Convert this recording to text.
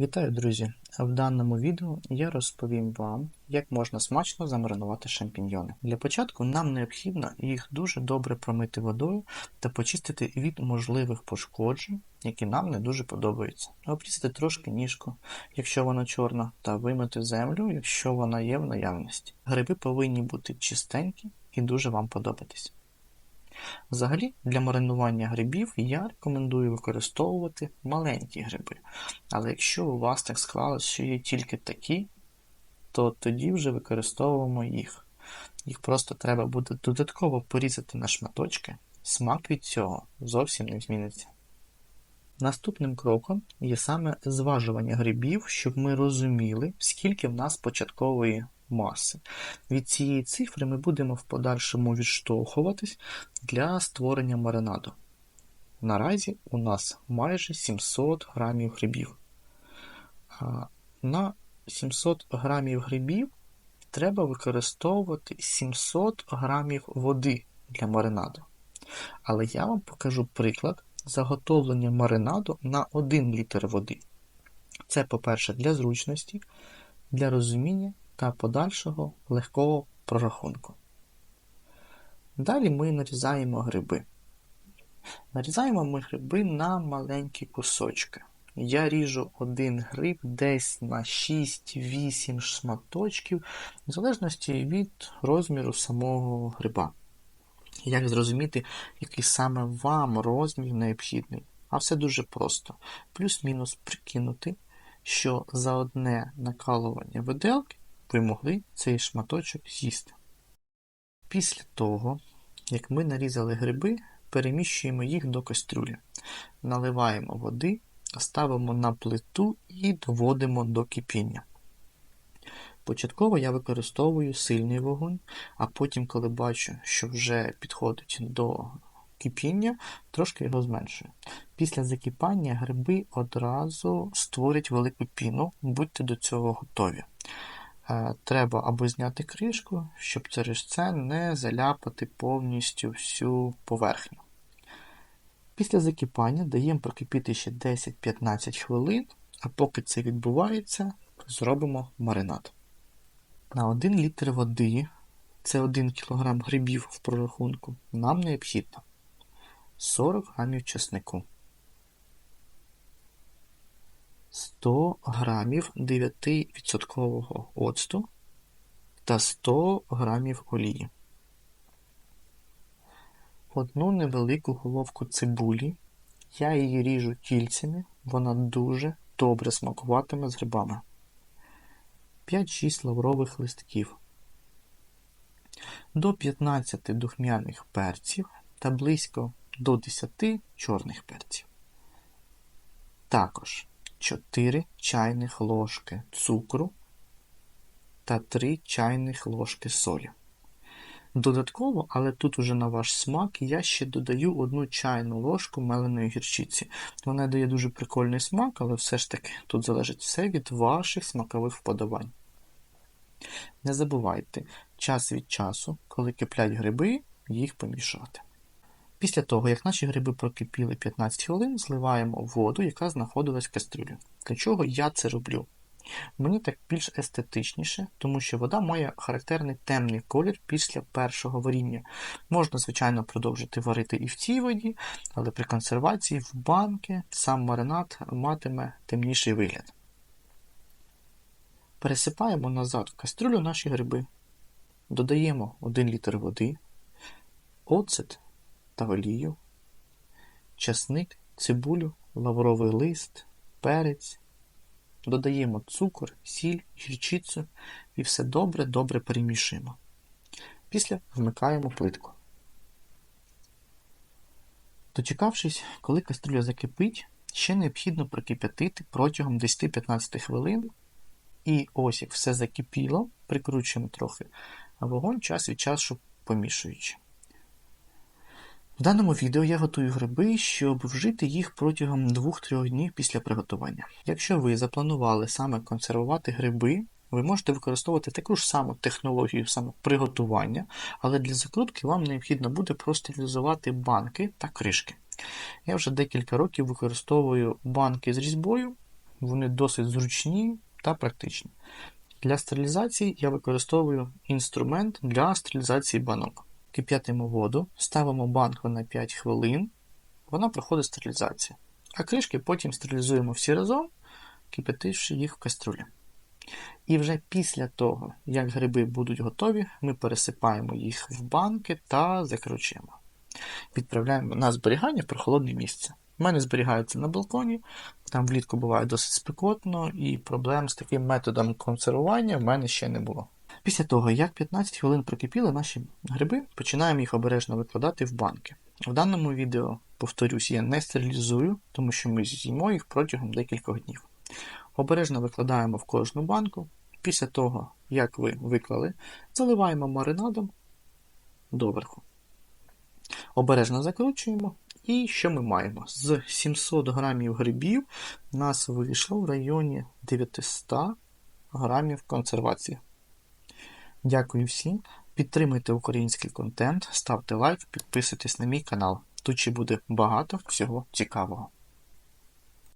Вітаю, друзі! В даному відео я розповім вам, як можна смачно замаринувати шампіньйони. Для початку нам необхідно їх дуже добре промити водою та почистити від можливих пошкоджень, які нам не дуже подобаються. Обрізати трошки ніжку, якщо вона чорна, та вимити землю, якщо вона є в наявності. Гриби повинні бути чистенькі і дуже вам подобатись. Взагалі, для маринування грибів я рекомендую використовувати маленькі гриби. Але якщо у вас так склалось, що є тільки такі, то тоді вже використовуємо їх. Їх просто треба буде додатково порізати на шматочки, смак від цього зовсім не зміниться. Наступним кроком є саме зважування грибів, щоб ми розуміли, скільки в нас початкової маси. Від цієї цифри ми будемо в подальшому відштовхуватись для створення маринаду. Наразі у нас майже 700 грамів грибів. На 700 грамів грибів треба використовувати 700 грамів води для маринаду. Але я вам покажу приклад заготовлення маринаду на 1 літр води. Це, по-перше, для зручності, для розуміння та подальшого легкого прорахунку. Далі ми нарізаємо гриби. Нарізаємо ми гриби на маленькі кусочки. Я ріжу один гриб десь на 6-8 шматочків, в залежності від розміру самого гриба. Як зрозуміти, який саме вам розмір необхідний? А все дуже просто. Плюс-мінус прикинути, що за одне накалування виделки ви могли цей шматочок з'їсти. Після того, як ми нарізали гриби, переміщуємо їх до кастрюлі, наливаємо води, ставимо на плиту і доводимо до кипіння. Початково я використовую сильний вогонь, а потім, коли бачу, що вже підходить до кипіння, трошки його зменшую. Після закипання гриби одразу створять велику піну, будьте до цього готові. Треба або зняти кришку, щоб через це не заляпати повністю всю поверхню. Після закипання даємо прокипіти ще 10-15 хвилин, а поки це відбувається, зробимо маринад. На 1 літр води, це 1 кг грибів в прорахунку, нам необхідно 40 г чеснику. 100 грамів 9% оцту та 100 грамів олії. Одну невелику головку цибулі. Я її ріжу кільцями, вона дуже добре смакуватиме з грибами. 5-6 лаврових листків. До 15 духмяних перців та близько до 10 чорних перців. Також 4 чайних ложки цукру та 3 чайних ложки солі. Додатково, але тут уже на ваш смак, я ще додаю одну чайну ложку меленої гірчиці. Вона дає дуже прикольний смак, але все ж таки тут залежить все від ваших смакових вподобань. Не забувайте, час від часу, коли киплять гриби, їх помішати. Після того, як наші гриби прокипіли 15 хвилин, зливаємо воду, яка знаходилась в кастрюлі. Для чого я це роблю? Мені так більш естетичніше, тому що вода має характерний темний колір після першого варіння. Можна, звичайно, продовжити варити і в цій воді, але при консервації в банки сам маринад матиме темніший вигляд. Пересипаємо назад в кастрюлю наші гриби, додаємо 1 літр води, оцет та олію, часник, цибулю, лавровий лист, перець. Додаємо цукор, сіль, гірчицю і все добре-добре перемішуємо. Після вмикаємо плитку. Дочекавшись, коли кастрюля закипить, ще необхідно прокип'ятити протягом 10-15 хвилин. І ось як все закипіло, прикручуємо трохи вогонь час від часу помішуючи. В даному відео я готую гриби, щоб вжити їх протягом 2-3 днів після приготування. Якщо ви запланували саме консервувати гриби, ви можете використовувати таку ж саму технологію саме приготування, але для закрутки вам необхідно буде простерилізувати банки та кришки. Я вже декілька років використовую банки з різьбою, вони досить зручні та практичні. Для стерилізації я використовую інструмент для стерилізації банок. Кип'ятимо воду, ставимо банку на 5 хвилин, вона проходить стерилізацію. А кришки потім стерилізуємо всі разом, кипятивши їх в каструлі. І вже після того, як гриби будуть готові, ми пересипаємо їх в банки та закручуємо. Відправляємо на зберігання в прохолодне місце. У мене зберігаються на балконі, там влітку буває досить спекотно, і проблем з таким методом консервування в мене ще не було. Після того, як 15 хвилин прокипіли наші гриби, починаємо їх обережно викладати в банки. В даному відео, повторюсь, я не стерилізую, тому що ми з'їмо їх протягом декількох днів. Обережно викладаємо в кожну банку. Після того, як ви виклали, заливаємо маринадом доверху. Обережно закручуємо. І що ми маємо? З 700 грамів грибів нас вийшло в районі 900 грамів консервації. Дякую всім. Підтримуйте український контент, ставте лайк, підписуйтесь на мій канал. Тут ще буде багато всього цікавого.